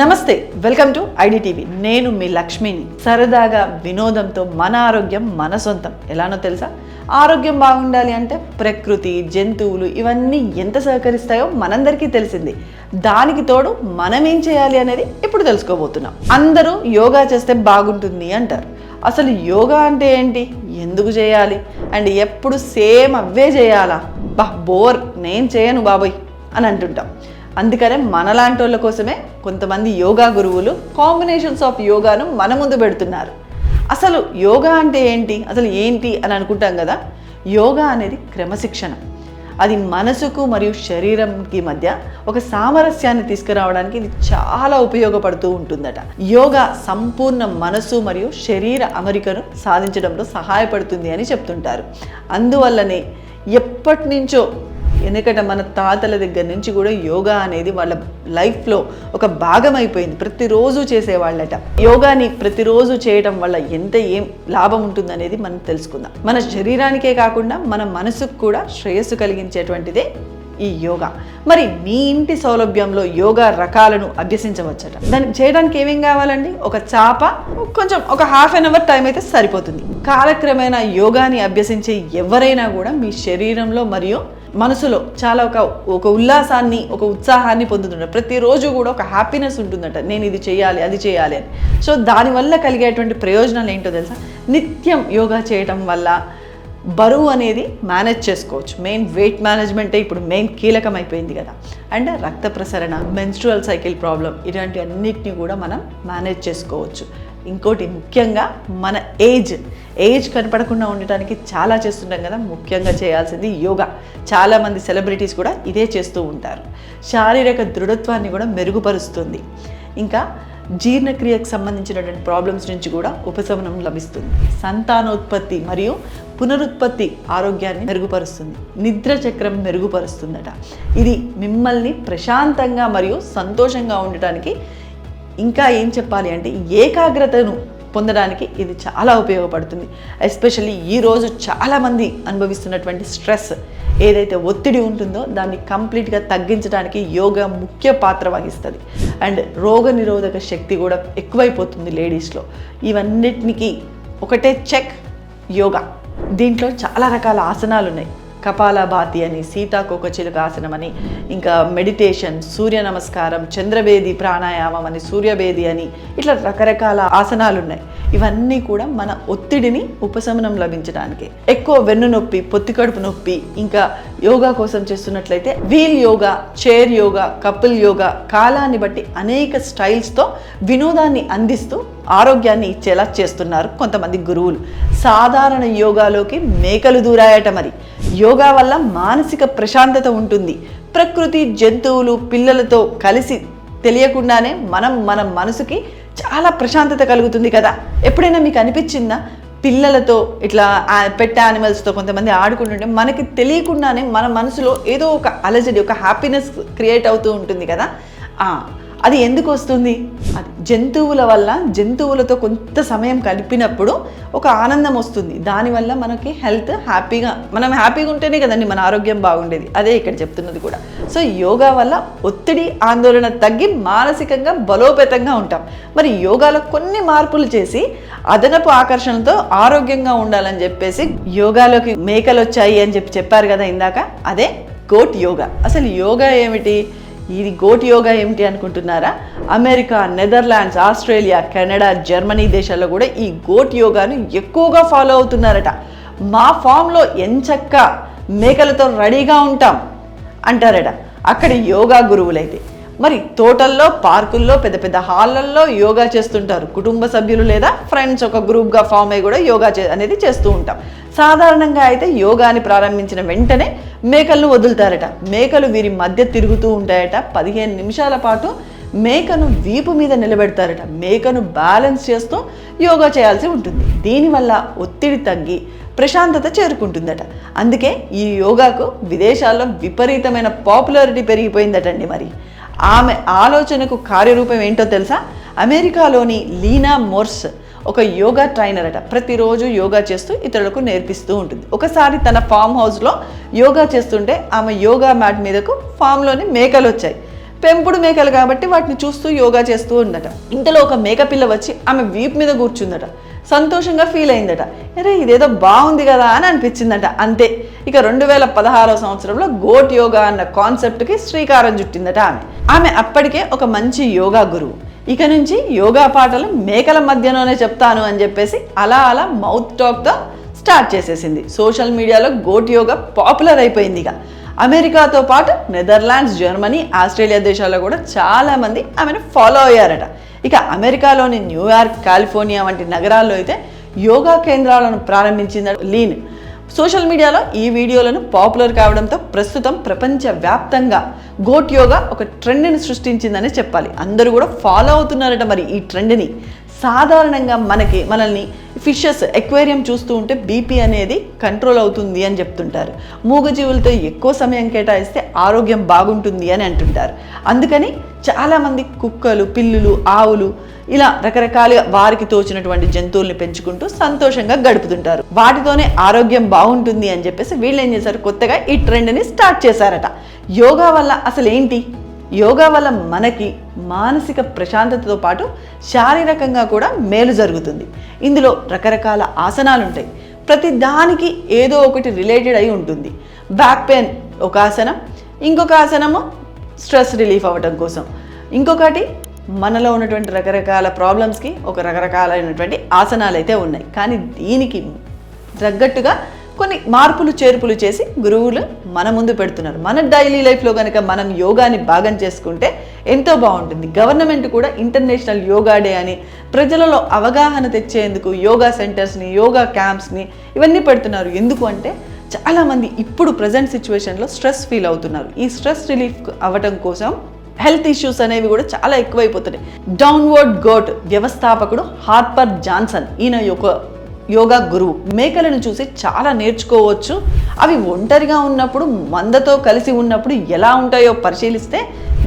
నమస్తే welcome to IDTV. నేను మీ లక్ష్మిని. సరదాగా వినోదంతో మన ఆరోగ్యం మన సొంతం. ఎలానో తెలుసా? ఆరోగ్యం బాగుండాలి అంటే ప్రకృతి జంతువులు ఇవన్నీ ఎంత సహకరిస్తాయో మనందరికీ తెలిసింది. దానికి తోడు మనం ఏం చేయాలి అనేది ఇప్పుడు తెలుసుకోబోతున్నాం. అందరూ యోగా చేస్తే బాగుంటుంది అంటారు. అసలు యోగా అంటే ఏంటి? ఎందుకు చేయాలి? అండ్ ఎప్పుడు సేమ్ అవే చేయాలా? బా బోర్. నేను చేయను బాబోయ్ అని అంటుంటాం. అందుకనే మనలాంటి వాళ్ళ కోసమే కొంతమంది యోగా గురువులు కాంబినేషన్స్ ఆఫ్ యోగాను మన ముందు పెడుతున్నారు. అసలు యోగా అంటే ఏంటి? అసలు ఏంటి అని అనుకుంటాం కదా? యోగా అనేది క్రమశిక్షణ. అది మనసుకు మరియు శరీరంకి మధ్య ఒక సామరస్యాన్ని తీసుకురావడానికి ఇది చాలా ఉపయోగపడుతూ ఉంటుందట. యోగా సంపూర్ణ మనసు మరియు శరీర అమరికను సాధించడంలో సహాయపడుతుంది అని చెప్తుంటారు. అందువల్లనే ఎప్పటి నుంచో ఎందుకంటే మన తాతల దగ్గర నుంచి కూడా యోగా అనేది వాళ్ళ లైఫ్లో ఒక భాగం అయిపోయింది ప్రతిరోజు చేసేవాళ్ళట. యోగాని ప్రతిరోజు చేయడం వల్ల ఎంత ఏం లాభం ఉంటుందనేది మనం తెలుసుకుందాం. మన శరీరానికే కాకుండా మన మనసుకు కూడా శ్రేయస్సు కలిగించేటువంటిదే ఈ యోగా. మరి మీ ఇంటి సౌలభ్యంలో యోగా రకాలను అభ్యసించవచ్చట. దాన్ని చేయడానికి ఏమేం కావాలండి? ఒక చాప కొంచెం ఒక హాఫ్ అన్ అవర్ టైం అయితే సరిపోతుంది. కాలక్రమేణా యోగాని అభ్యసించే ఎవరైనా కూడా మీ శరీరంలో మరియు మనసులో చాలా ఒక ఒక ఉల్లాసాన్ని ఒక ఉత్సాహాన్ని పొందుతుంటారు. ప్రతిరోజు కూడా ఒక హ్యాపీనెస్ ఉంటుందట. నేను ఇది చేయాలి అది చేయాలి అని. సో దానివల్ల కలిగేటువంటి ప్రయోజనాలు ఏంటో తెలుసా? నిత్యం యోగా చేయటం వల్ల బరువు అనేది మేనేజ్ చేసుకోవచ్చు. మెయిన్ వెయిట్ మేనేజ్మెంటే ఇప్పుడు మెయిన్ కీలకం అయిపోయింది కదా. అండ్ రక్త ప్రసరణ మెన్స్ట్రువల్ సైకిల్ ప్రాబ్లం ఇలాంటి అన్నిటిని కూడా మనం మేనేజ్ చేసుకోవచ్చు. ఇంకోటి ముఖ్యంగా మన ఏజ్ ఏజ్ కనపడకుండా ఉండటానికి చాలా చేస్తుంటాం కదా. ముఖ్యంగా చేయాల్సింది యోగా. చాలామంది సెలబ్రిటీస్ కూడా ఇదే చేస్తూ ఉంటారు. శారీరక దృఢత్వాన్ని కూడా మెరుగుపరుస్తుంది. ఇంకా జీర్ణక్రియకు సంబంధించినటువంటి ప్రాబ్లమ్స్ నుంచి కూడా ఉపశమనం లభిస్తుంది. సంతానోత్పత్తి మరియు పునరుత్పత్తి ఆరోగ్యాన్ని మెరుగుపరుస్తుంది. నిద్ర చక్రం మెరుగుపరుస్తుందట. ఇది మిమ్మల్ని ప్రశాంతంగా మరియు సంతోషంగా ఉండటానికి ఇంకా ఏం చెప్పాలి అంటే ఏకాగ్రతను పొందడానికి ఇది చాలా ఉపయోగపడుతుంది. ఎస్పెషల్లీ ఈరోజు చాలామంది అనుభవిస్తున్నటువంటి స్ట్రెస్ ఏదైతే ఒత్తిడి ఉంటుందో దాన్ని కంప్లీట్గా తగ్గించడానికి యోగా ముఖ్య పాత్ర వహిస్తుంది. అండ్ రోగ నిరోధక శక్తి కూడా ఎక్కువైపోతుంది లేడీస్లో. ఇవన్నిటికీ ఒకటే చెక్ యోగా. దీంట్లో చాలా రకాల ఆసనాలు ఉన్నాయి కపాలభాతి అని సీతాకోక చిలుక ఆసనం అని ఇంకా మెడిటేషన్ సూర్య నమస్కారం చంద్రవేది ప్రాణాయామం అని సూర్యవేది అని ఇట్లా రకరకాల ఆసనాలు ఉన్నాయి ఇవన్నీ కూడా మన ఒత్తిడిని ఉపశమనం లభించడానికి. ఎక్కువ వెన్ను నొప్పి పొత్తికడుపు నొప్పి ఇంకా యోగా కోసం చేస్తున్నట్లయితే wheel yoga chair yoga couple yoga కాలాన్ని బట్టి అనేక స్టైల్స్తో వినోదాన్ని అందిస్తూ ఆరోగ్యాన్ని ఇచ్చేలా చేస్తున్నారు కొంతమంది గురువులు. సాధారణ యోగాలోకి మేకలు దూరాయట మరి. యోగా వల్ల మానసిక ప్రశాంతత ఉంటుంది. ప్రకృతి జంతువులు పిల్లలతో కలిసి తెలియకుండానే మనం మన మనసుకి చాలా ప్రశాంతత కలుగుతుంది కదా. ఎప్పుడైనా మీకు అనిపించిందా? పిల్లలతో ఇట్లా పెట్ యానిమల్స్తో కొంతమంది ఆడుకుంటుంటే మనకి తెలియకుండానే మన మనసులో ఏదో ఒక అలజడి ఒక హ్యాపీనెస్ క్రియేట్ అవుతూ ఉంటుంది కదా. అది ఎందుకు వస్తుంది? అది జంతువుల వల్ల జంతువులతో కొంత సమయం కలిపినప్పుడు ఒక ఆనందం వస్తుంది. దానివల్ల మనకి హెల్త్ హ్యాపీగా మనం హ్యాపీగా ఉంటేనే కదండి మన ఆరోగ్యం బాగుండేది. అదే ఇక్కడ చెప్తున్నది కూడా. సో యోగా వల్ల ఒత్తిడి ఆందోళన తగ్గి మానసికంగా బలోపేతంగా ఉంటాం. మరి యోగాలో కొన్ని మార్పులు చేసి అదనపు ఆకర్షణతో ఆరోగ్యంగా ఉండాలని చెప్పేసి యోగాలోకి మేకలు వచ్చాయి అని చెప్పి చెప్పారు కదా ఇందాక? అదే గోట్ యోగా. అసలు యోగా ఏమిటి? ఇది గోటి యోగా ఏమిటి అనుకుంటున్నారా? America Netherlands Australia Canada Germany దేశాల్లో కూడా ఈ గోట్ యోగాను ఎక్కువగా ఫాలో అవుతున్నారట. మా ఫామ్లో ఎంచక్క మేకలతో రెడీగా ఉంటాం అంటారట. అక్కడ యోగా గురువులైతే. మరి తోటల్లో పార్కుల్లో పెద్ద పెద్ద హాళ్ళల్లో యోగా చేస్తుంటారు. కుటుంబ సభ్యులు లేదా ఫ్రెండ్స్ ఒక గ్రూప్గా ఫామ్ అయ్యి కూడా యోగా అనేది చేస్తూ ఉంటాం. సాధారణంగా అయితే యోగాని ప్రారంభించిన వెంటనే మేకలను వదులుతారట. మేకలు వీరి మధ్య తిరుగుతూ ఉంటాయట. పదిహేను నిమిషాల పాటు మేకను వీపు మీద నిలబెడతారట. మేకను బ్యాలెన్స్ చేస్తూ యోగా చేయాల్సి ఉంటుంది. దీనివల్ల ఒత్తిడి తగ్గి ప్రశాంతత చేరుకుంటుందట. అందుకే ఈ యోగాకు విదేశాల్లో విపరీతమైన పాపులారిటీ పెరిగిపోయిందటండి మరి. ఆమె ఆలోచనకు కార్యరూపం ఏంటో తెలుసా? అమెరికాలోని లీనా మోర్స్ ఒక యోగా ట్రైనర్ అట. ప్రతిరోజు యోగా చేస్తూ ఇతరులకు నేర్పిస్తూ ఉంటుంది. ఒకసారి తన ఫామ్ హౌస్లో యోగా చేస్తుంటే ఆమె యోగా మ్యాట్ మీదకు ఫామ్లోని మేకలు వచ్చాయి. పెంపుడు మేకలు కాబట్టి వాటిని చూస్తూ యోగా చేస్తూ ఉందట. ఇంతలో ఒక మేక పిల్ల వచ్చి ఆమె వీపు మీద కూర్చుందట. సంతోషంగా ఫీల్ అయిందట. అరే ఇదేదో బాగుంది కదా అని అనిపించిందట. అంతే. ఇక రెండు వేల పదహారో సంవత్సరంలో గోట్ యోగా అన్న కాన్సెప్ట్కి శ్రీకారం చుట్టిందట ఆమె. ఆమె అప్పటికే ఒక మంచి యోగా గురువు. ఇక నుంచి యోగా పాటలు మేకల మధ్యలోనే చెప్తాను అని చెప్పేసి అలా అలా మౌత్ టాక్తో స్టార్ట్ చేసేసింది. సోషల్ మీడియాలో గోట్ యోగా పాపులర్ అయిపోయింది ఇక. అమెరికాతో పాటు నెదర్లాండ్స్ జర్మనీ ఆస్ట్రేలియా దేశాల్లో కూడా చాలామంది ఆమెను ఫాలో అయ్యారట. ఇక అమెరికాలోని న్యూయార్క్ కాలిఫోర్నియా వంటి నగరాల్లో అయితే యోగా కేంద్రాలను ప్రారంభించింది లీన్. సోషల్ మీడియాలో ఈ వీడియోలను పాపులర్ కావడంతో ప్రస్తుతం ప్రపంచవ్యాప్తంగా గోట్ యోగా ఒక ట్రెండ్ని సృష్టించిందని చెప్పాలి. అందరూ కూడా ఫాలో అవుతున్నారట మరి ఈ ట్రెండ్ని. సాధారణంగా మనకి మనల్ని ఫిషెస్ ఎక్వేరియం చూస్తూ ఉంటే బీపీ అనేది కంట్రోల్ అవుతుంది అని చెప్తుంటారు. మూగజీవులతో ఎక్కువ సమయం కేటాయిస్తే ఆరోగ్యం బాగుంటుంది అని అంటుంటారు. అందుకని చాలామంది కుక్కలు పిల్లులు ఆవులు ఇలా రకరకాలుగా వారికి తోచినటువంటి జంతువుల్ని పెంచుకుంటూ సంతోషంగా గడుపుతుంటారు. వాటితోనే ఆరోగ్యం బాగుంటుంది అని చెప్పేసి వీళ్ళు ఏం చేశారు? కొత్తగా ఈ ట్రెండ్ని స్టార్ట్ చేశారట. యోగా వల్ల అసలు ఏంటి యోగా వల్ల మనకి మానసిక ప్రశాంతతతో పాటు శారీరకంగా కూడా మేలు జరుగుతుంది. ఇందులో రకరకాల ఆసనాలు ఉంటాయి ప్రతి దానికి ఏదో ఒకటి రిలేటెడ్ అయి ఉంటుంది. బ్యాక్ పెయిన్ ఒక ఆసనం ఇంకొక ఆసనము స్ట్రెస్ రిలీఫ్ అవ్వటం కోసం. ఇంకొకటి మనలో ఉన్నటువంటి రకరకాల ప్రాబ్లమ్స్కి ఒక రకరకాలైనటువంటి ఆసనాలు అయితే ఉన్నాయి. కానీ దీనికి తగ్గట్టుగా కొన్ని మార్పులు చేర్పులు చేసి గురువులు మన ముందు పెడుతున్నారు. మన డైలీ లైఫ్లో కనుక మనం యోగాని భాగం చేసుకుంటే ఎంతో బాగుంటుంది. గవర్నమెంట్ కూడా ఇంటర్నేషనల్ యోగా డే అని ప్రజలలో అవగాహన తెచ్చేందుకు యోగా సెంటర్స్ని యోగా క్యాంప్స్ని ఇవన్నీ పెడుతున్నారు. ఎందుకు అంటే చాలామంది ఇప్పుడు ప్రజెంట్ సిచ్యువేషన్లో స్ట్రెస్ ఫీల్ అవుతున్నారు. ఈ స్ట్రెస్ రిలీఫ్ అవ్వటం కోసం హెల్త్ ఇష్యూస్ అనేవి కూడా చాలా ఎక్కువైపోతున్నాయి. డౌన్వర్డ్ గోట్ వ్యవస్థాపకుడు హార్పర్ జాన్సన్ ఈయన యొక్క యోగా గురువు. మేకలను చూసి చాలా నేర్చుకోవచ్చు. అవి ఒంటరిగా ఉన్నప్పుడు మందతో కలిసి ఉన్నప్పుడు ఎలా ఉంటాయో పరిశీలిస్తే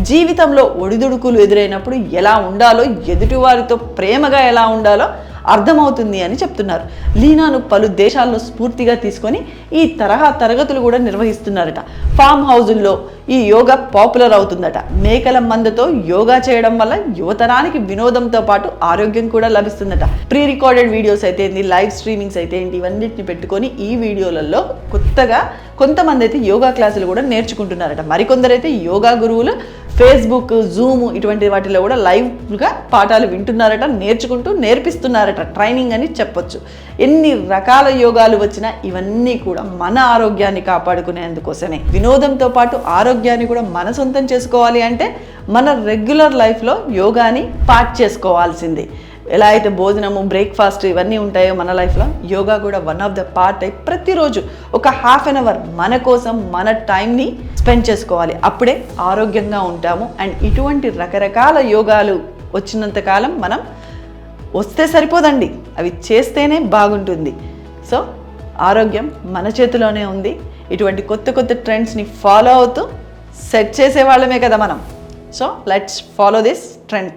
జీవితంలో ఒడిదుడుకులు ఎదురైనప్పుడు ఎలా ఉండాలో ఎదుటివారితో ప్రేమగా ఎలా ఉండాలో అర్థమవుతుంది అని చెప్తున్నారు. లీనాను పలు దేశాల్లో స్ఫూర్తిగా తీసుకొని ఈ తరహా తరగతులు కూడా నిర్వహిస్తున్నారట. ఫామ్ హౌజుల్లో ఈ యోగా పాపులర్ అవుతుందట. మేకల మందతో యోగా చేయడం వల్ల యువతరానికి వినోదంతో పాటు ఆరోగ్యం కూడా లభిస్తుందట. ప్రీ రికార్డెడ్ వీడియోస్ అయితే ఏంటి లైవ్ స్ట్రీమింగ్స్ అయితే ఏంటి ఇవన్నిటిని పెట్టుకొని ఈ వీడియోలలో కొత్తగా కొంతమంది అయితే యోగా క్లాసులు కూడా నేర్చుకుంటున్నారట. మరికొందరైతే యోగా గురువులు ఫేస్బుక్ జూమ్ ఇటువంటి వాటిలో కూడా లైవ్గా పాఠాలు వింటున్నారట నేర్చుకుంటూ నేర్పిస్తున్నారట. ట్రైనింగ్ అని చెప్పొచ్చు. ఎన్ని రకాల యోగాలు వచ్చినా ఇవన్నీ కూడా మన ఆరోగ్యాన్ని కాపాడుకునేందుకోసమే. వినోదంతో పాటు ఆరోగ్యాన్ని కూడా మన సొంతం చేసుకోవాలి అంటే మన రెగ్యులర్ లైఫ్లో యోగాని పార్ట్ చేసుకోవాల్సిందే. ఎలా అయితే భోజనము బ్రేక్ఫాస్ట్ ఇవన్నీ ఉంటాయో మన లైఫ్లో యోగా కూడా వన్ ఆఫ్ ద పార్ట్ అయి ప్రతిరోజు ఒక హాఫ్ అన్ అవర్ మన కోసం మన టైంని స్పెండ్ చేసుకోవాలి. అప్పుడే ఆరోగ్యంగా ఉంటాము. అండ్ ఇటువంటి రకరకాల యోగాలు వచ్చినంతకాలం మనం వస్తే సరిపోదండి. అవి చేస్తేనే బాగుంటుంది. సో ఆరోగ్యం మన చేతిలోనే ఉంది. ఇటువంటి కొత్త కొత్త ట్రెండ్స్ని ఫాలో అవుతూ సెట్ చేసే వాళ్ళమే కదా మనం. So let's follow this trend